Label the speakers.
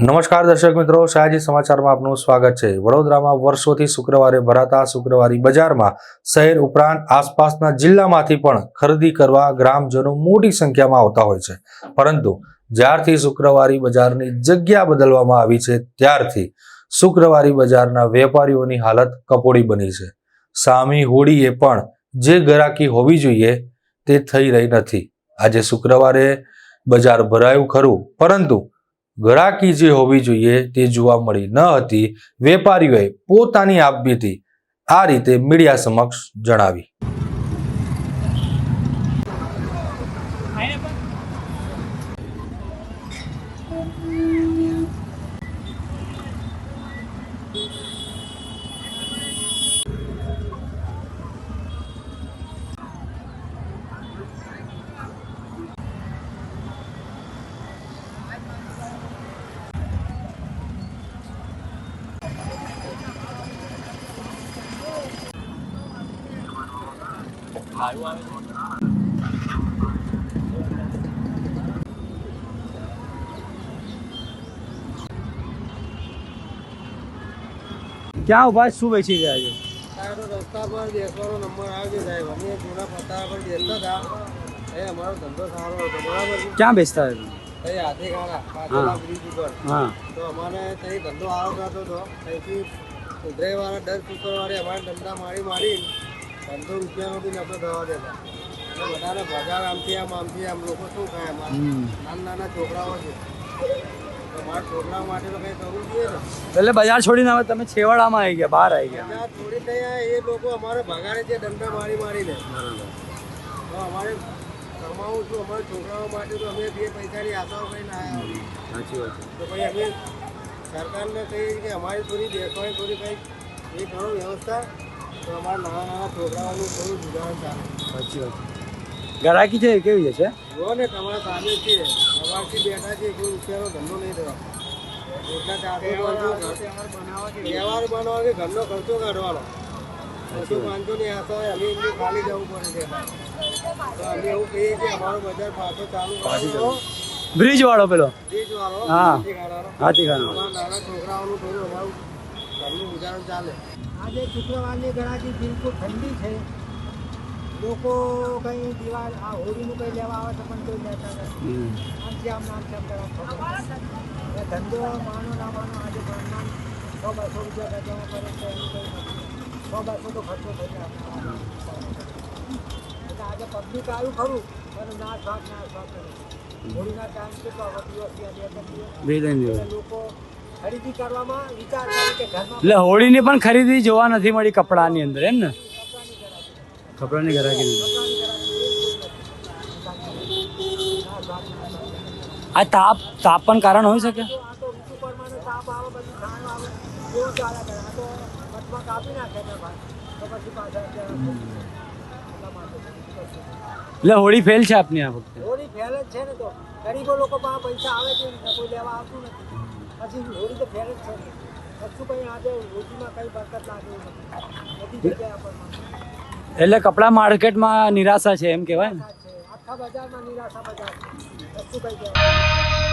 Speaker 1: નમસ્કાર દર્શક મિત્રો, શાહજી સમાચારમાં આપનું સ્વાગત છે. વડોદરામાં વર્ષોથી શુક્રવારે ભરાતા શુક્રવારી બજારમાં શહેર ઉપરાંત આસપાસના જિલ્લામાંથી પણ ખરીદી કરવા ગ્રામજનો મોટી સંખ્યામાં આવતા હોય છે. પરંતુ જ્યારથી શુક્રવારી બજારની જગ્યા બદલવામાં આવી છે, ત્યારથી શુક્રવારી બજારના વેપારીઓની હાલત કપોડી બની છે. સામી હોડીએ પણ જે ગરાકી હોવી જોઈએ તે થઈ રહી નથી. આજે શુક્રવારે બજાર ભરાયું ખરું, પરંતુ ગ્રાહકી જે હોવી જોઈએ તે જોવા મળી ન હતી. વેપારીઓએ પોતાની આપબીતી આ રીતે મીડિયા સમક્ષ જણાવી.
Speaker 2: ક્યાં ઊભા શું વેચી રહ્યા છે
Speaker 3: રસ્તા પર બેસવાનો નંબર આવે છે સાહેબ. અમે જૂના પત્તા પર બેસતા હતા. એ અમારો ધંધો સારો હતો. બરાબર
Speaker 2: ક્યાં બેસતા હતા?
Speaker 3: પાછળના બ્રિજ ઉપર. તો અમારે તઈ ધંધો આવો થતો હતો. દર શુક્રવારે અમારે ધંધા મારી મારી ધંધો રૂપિયાનો બી નતો થવા દેતા. એટલે બધાને ભગાર આમથી આમ આમથી આમ લોકો શું ખાય નાના નાના છોકરાઓ છે. તો મારા છોકરાઓ માટે તો કંઈ કરવું જોઈએ ને?
Speaker 2: એટલે બજાર છોડીને હવે તમે છેવાડામાં આવી ગયા બહાર આવી ગયા.
Speaker 3: છોડી થોડી ત્યાં એ લોકો અમારે ભગાડે છે દંડા મારી મારીને તો અમારે કમાવું છું અમારા છોકરાઓ માટે તો અમે બે પૈસાની આશાઓ કરીને આવ્યા
Speaker 2: સાચી વાત
Speaker 3: તો ભાઈ અમે સરકારને કહીએ કે અમારી થોડી બેસવાની થોડી કંઈક એ કરો વ્યવસ્થા તો અમારા નાના નાના છોકરાઓનું થોડું ગુજરાન ચાલે
Speaker 2: સાચી વાત. ગરાકી છે કેવી છે?
Speaker 3: જો ને તમારા સામે છે સવારથી બેઠા છે કોઈ ધંધો નહીં થયો. એટલા તહેવાર કે ઘરનો ખર્ચો કાઢવાનો. બસો પાંચસોની આશા હોય અમે એમની ખાલી જવું પડે છે તો અમે એવું કહીએ કે અમારો બજાર પાછો ચાલુ કરવાનો
Speaker 2: બ્રિજ વાળો પેલો?
Speaker 3: બ્રિજવાળો,
Speaker 2: હા.
Speaker 3: અમારા નાના છોકરાઓનું થોડું ઘરનું ગુજારણ ચાલે. આજે શુક્રવારની ગણાકી બિલકુલ ઠંડી છે. લોકો કંઈ દિવાળ આ હોળીનું કંઈ લેવા આવે તો પણ કોઈ લેતા નથી. આમથી આમ નામ છે કરવા ધંધો માનો ના માનો આજે ભણવાનું સો બસો રૂપિયા ખર્ચવા પડે છે એનું કંઈ સો બસો તો ખર્ચો થઈ જાય એટલે આજે પબ્લિક આવ્યું ખરું પણ ના શ્વાસ ના શ્વાસ કરે હોળીના ટાઈમ કેટલો હવે દિવસ બે દિવસ. લોકો
Speaker 2: એટલે હોળીની પણ ખરીદી જોવા નથી મળી કપડાની અંદર એમ ને? કપડાની ગરાકી આ તાપ તાપ પણ કારણ હોઈ શકે.
Speaker 3: એટલે
Speaker 2: હોળી ફેલ છે આપની આ વખતે?
Speaker 3: હોળી ફેલ જ છે ને તો. ગરીબો લોકો પાસે પૈસા આવે છે કોઈ લેવા આવતું નથી. પછી હોળી તો ફેલ જ છે. ને કંઈ આજે રોટીમાં કંઈ બરકત લાગે બધી જગ્યાએ આપણને.
Speaker 2: એટલે કપડા માર્કેટમાં નિરાશા છે એમ કહેવાય ને?
Speaker 3: આખા બજારમાં નિરાશા બજાર કશું કંઈ કહેવાય